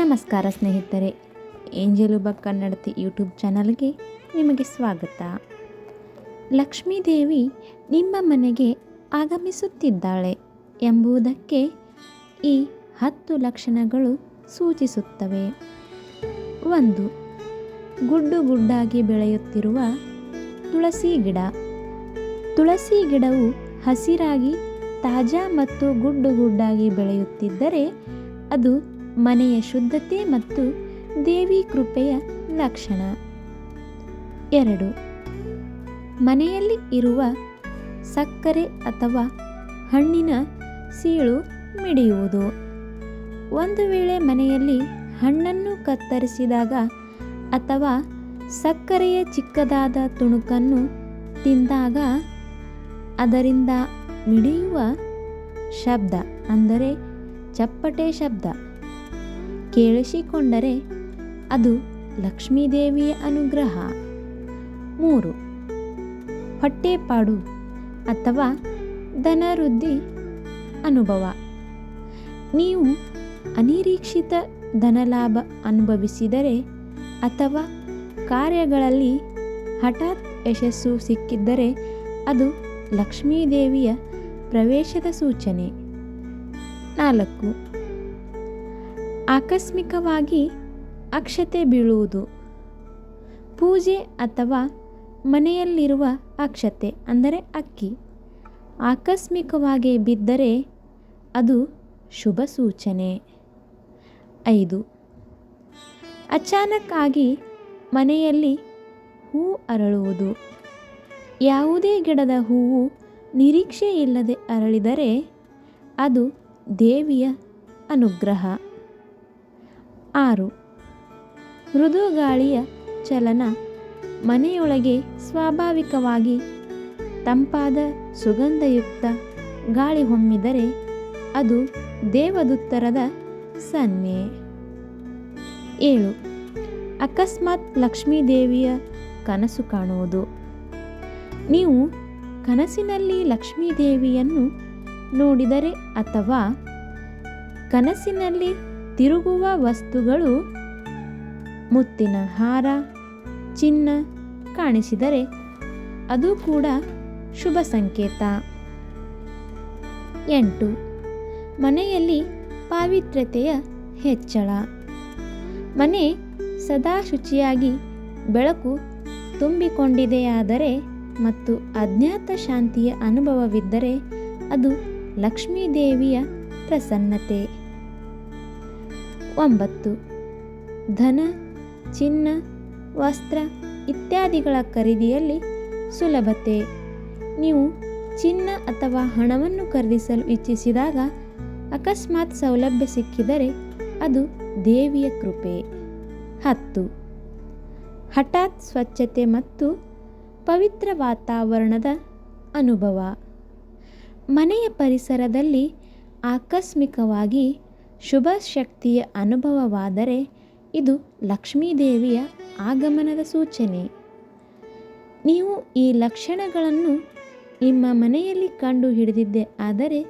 ನಮಸ್ಕಾರ ಸ್ನೇಹಿತರೆ, ಏಂಜಲು ಬಗ್ ಕನ್ನಡತಿ ಯೂಟ್ಯೂಬ್ ಚಾನಲ್ಗೆ ನಿಮಗೆ ಸ್ವಾಗತ. ಲಕ್ಷ್ಮೀದೇವಿ ನಿಮ್ಮ ಮನೆಗೆ ಆಗಮಿಸುತ್ತಿದ್ದಾಳೆ ಎಂಬುದಕ್ಕೆ ಈ ಹತ್ತು ಲಕ್ಷಣಗಳು ಸೂಚಿಸುತ್ತವೆ. ಒಂದು, ಗುಡ್ಡು ಗುಡ್ಡಾಗಿ ಬೆಳೆಯುತ್ತಿರುವ ತುಳಸಿ ಗಿಡ. ತುಳಸಿ ಗಿಡವು ಹಸಿರಾಗಿ ತಾಜಾ ಮತ್ತು ಗುಡ್ಡು ಗುಡ್ಡಾಗಿ ಬೆಳೆಯುತ್ತಿದ್ದರೆ ಅದು ಮನೆಯ ಶುದ್ಧತೆ ಮತ್ತು ದೇವಿ ಕೃಪೆಯ ಲಕ್ಷಣ. ಎರಡು. ಮನೆಯಲ್ಲಿ ಇರುವ ಸಕ್ಕರೆ ಅಥವಾ ಹಣ್ಣಿನ ಸೀಳು ಮಿಡಿಯುವುದು. ಒಂದು ವೇಳೆ ಮನೆಯಲ್ಲಿ ಹಣ್ಣನ್ನು ಕತ್ತರಿಸಿದಾಗ ಅಥವಾ ಸಕ್ಕರೆಯ ಚಿಕ್ಕದಾದ ತುಣುಕನ್ನು ತಿಂದಾಗ ಅದರಿಂದ ಮಿಡಿಯುವ ಶಬ್ದ ಅಂದರೆ ಚಪ್ಪಟೆ ಶಬ್ದ. ಕೇಳಿಸಿಕೊಂಡರೆ ಅದು ಲಕ್ಷ್ಮೀದೇವಿಯ ಅನುಗ್ರಹ. ಮೂರು, ಹೊಟ್ಟೆಪಾಡು ಅಥವಾ ಧನವೃದ್ಧಿ ಅನುಭವ. ನೀವು ಅನಿರೀಕ್ಷಿತ ಧನಲಾಭ ಅನುಭವಿಸಿದರೆ ಅಥವಾ ಕಾರ್ಯಗಳಲ್ಲಿ ಹಠಾತ್ ಯಶಸ್ಸು ಸಿಕ್ಕಿದ್ದರೆ ಅದು ಲಕ್ಷ್ಮೀದೇವಿಯ ಪ್ರವೇಶದ ಸೂಚನೆ. ನಾಲ್ಕು ಆಕಸ್ಮಿಕವಾಗಿ ಅಕ್ಷತೆ ಬೀಳುವುದು. ಪೂಜೆ ಅಥವಾ ಮನೆಯಲ್ಲಿರುವ ಅಕ್ಷತೆ ಅಂದರೆ ಅಕ್ಕಿ. ಆಕಸ್ಮಿಕವಾಗಿ ಬಿದ್ದರೆ ಅದು ಶುಭ ಸೂಚನೆ. ಐದು. ಅಚಾನಕ್ಕಾಗಿ ಮನೆಯಲ್ಲಿ ಹೂ ಅರಳುವುದು. ಯಾವುದೇ ಗಿಡದ ಹೂವು ನಿರೀಕ್ಷೆ ಇಲ್ಲದೆ ಅರಳಿದರೆ ಅದು ದೇವಿಯ ಅನುಗ್ರಹ. ಆರು. ಮೃದು ಗಾಳಿಯ ಚಲನ ಮನೆಯೊಳಗೆ ಸ್ವಾಭಾವಿಕವಾಗಿ ತಂಪಾದ ಸುಗಂಧಯುಕ್ತ ಗಾಳಿ ಹೊಮ್ಮಿದರೆ ಅದು ದೇವದುತ್ತರದ ಸನ್ನೆ. ಏಳು. ಅಕಸ್ಮಾತ್ ಲಕ್ಷ್ಮೀದೇವಿಯ ಕನಸು ಕಾಣುವುದು. ನೀವು ಕನಸಿನಲ್ಲಿ ಲಕ್ಷ್ಮೀದೇವಿಯನ್ನು ನೋಡಿದರೆ ಅಥವಾ ಕನಸಿನಲ್ಲಿ ತಿರುಗುವ ವಸ್ತುಗಳು ಮುತ್ತಿನ ಹಾರ, ಚಿನ್ನ ಕಾಣಿಸಿದರೆ ಅದು ಕೂಡ ಶುಭ ಸಂಕೇತ. ಎಂಟು, ಮನೆಯಲ್ಲಿ ಪಾವಿತ್ರ್ಯತೆಯ ಹೆಚ್ಚಳ. ಮನೆ ಸದಾ ಶುಚಿಯಾಗಿ ಬೆಳಕು ತುಂಬಿಕೊಂಡಿದೆಯಾದರೆ ಮತ್ತು ಅಜ್ಞಾತ ಶಾಂತಿಯ ಅನುಭವವಿದ್ದರೆ ಅದು ಲಕ್ಷ್ಮೀದೇವಿಯ ಪ್ರಸನ್ನತೆ. ಒಂಬತ್ತು. ಧನ, ಚಿನ್ನ, ವಸ್ತ್ರ ಇತ್ಯಾದಿಗಳ ಖರೀದಿಯಲ್ಲಿ ಸುಲಭತೆ. ನೀವು ಚಿನ್ನ ಅಥವಾ ಹಣವನ್ನು ಖರೀದಿಸಲು ಇಚ್ಛಿಸಿದಾಗ ಅಕಸ್ಮಾತ್ ಸೌಲಭ್ಯ ಸಿಕ್ಕಿದರೆ ಅದು ದೇವಿಯ ಕೃಪೆ. ಹತ್ತು. ಹಠಾತ್ ಸ್ವಚ್ಛತೆ ಮತ್ತು ಪವಿತ್ರ ವಾತಾವರಣದ ಅನುಭವ. ಮನೆಯ ಪರಿಸರದಲ್ಲಿ ಆಕಸ್ಮಿಕವಾಗಿ ಶುಭ ಶಕ್ತಿಯ ಅನುಭವವಾದರೆ ಇದು ಲಕ್ಷ್ಮೀದೇವಿಯ ಆಗಮನದ ಸೂಚನೆ. ನೀವು ಈ ಲಕ್ಷಣಗಳನ್ನು ನಿಮ್ಮ ಮನೆಯಲ್ಲಿ ಕಂಡು ಹಿಡಿದಿದ್ದೆ ಆದರೆ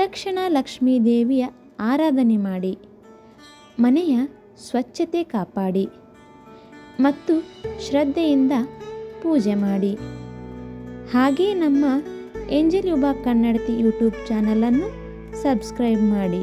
ತಕ್ಷಣ ಲಕ್ಷ್ಮೀದೇವಿಯ ಆರಾಧನೆ ಮಾಡಿ. ಮನೆಯ ಸ್ವಚ್ಛತೆ ಕಾಪಾಡಿ ಮತ್ತು ಶ್ರದ್ಧೆಯಿಂದ ಪೂಜೆ ಮಾಡಿ. ಹಾಗೇ ನಮ್ಮ ಎಂಜಲ್ ಯುಬಾ ಕನ್ನಡತಿ ಯೂಟ್ಯೂಬ್ ಚಾನಲನ್ನು ಸಬ್ಸ್ಕ್ರೈಬ್ ಮಾಡಿ.